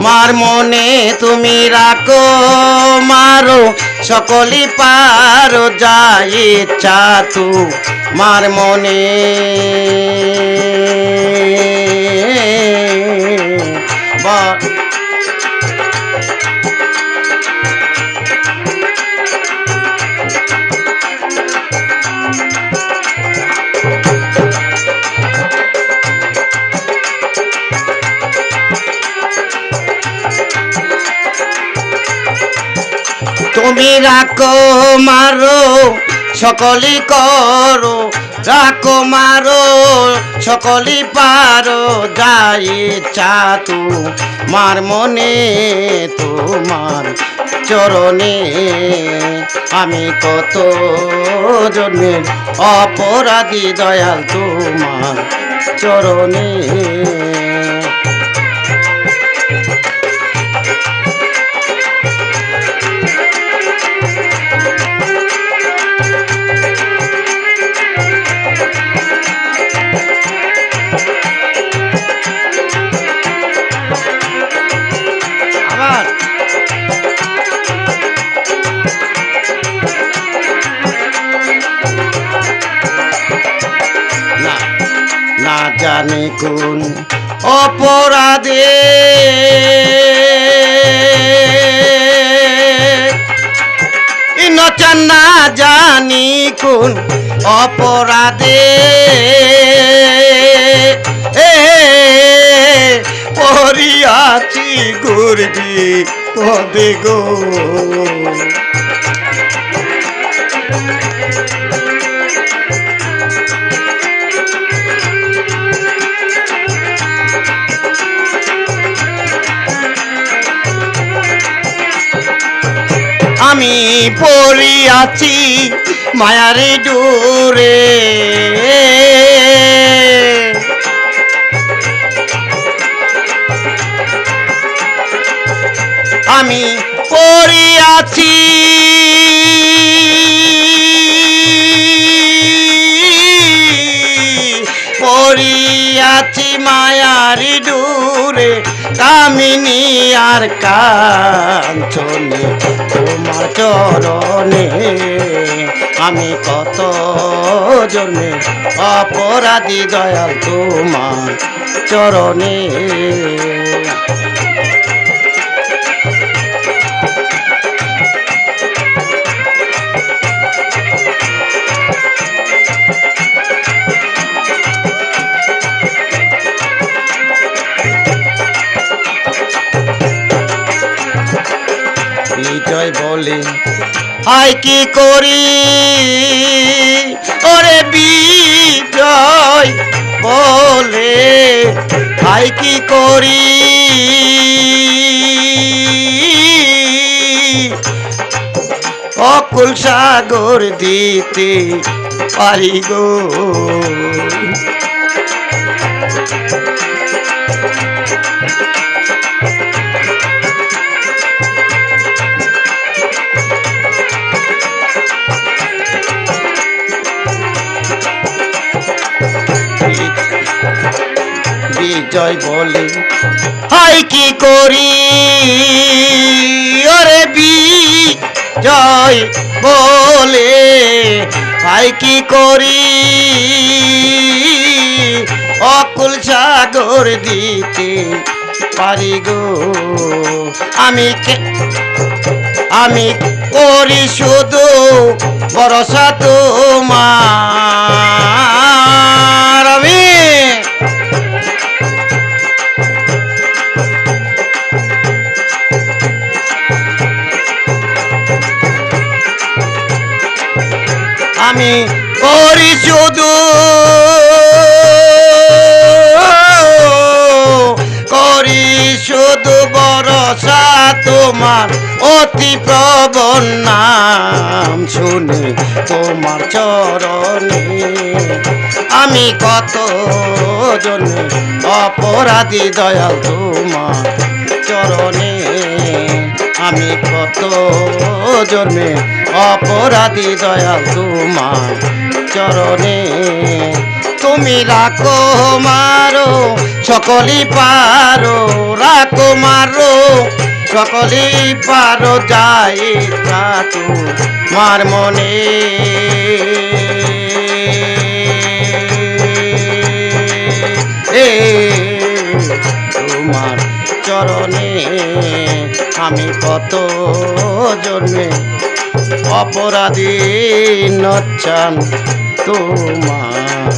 মার মনে তুমি রাখো মারো সকলি পারো যা ইচ্ছা তু। মার মনে তুমি রাখো, মারো, সকলি করো। রাখো, মারো, সকলি পারো, যাই ইচ্ছা তু মার মনে, তোমার চরণে। আমি কত জন্মের অপরাধী দয়াল তোমার চরণে। জানি কোন অপরাধে? ইনচান না জানি কোন অপরাধে? পরিয়াছি গুরবি পদে গো। আমি পড়িয়াছি মায়ারে ডোরে আমি পড়িয়াছি। পড়িয়াছি মায়ারি দূরে কামিনী আর কাঞ্চনে, তোমার চরণে আমি কত জন্মে অপরাধী দয়াল তোমার চরণে। বলে হাই কি করি? ওরে বিজয় বলে হাই কি করি? অকুল সাগর দিতে পারি গো। বিজয় বলে। হাই কি করি? ওরে বি জয় বলে। হাই কি করি? অকুল সাগর দিতে পারি গো। আমি আমি করি শুধু ভরসা তোমার। আমি করি শুধু। করি শুধু বরসা তোমার অতি প্রবণ নাম শুনে তোমার চরণে। আমি কত জনে অপরাধী দয়াল তোমার চরণে আমি কত জন্মে অপরাধী দয়াল তোমার চরণে। তুমি রাখো, মারো সকলি পারো, রাখো মা সকলেই পারো, যাই মার মনে। আমি কত জন্মে অপরাধী নচ্ছান তোমার?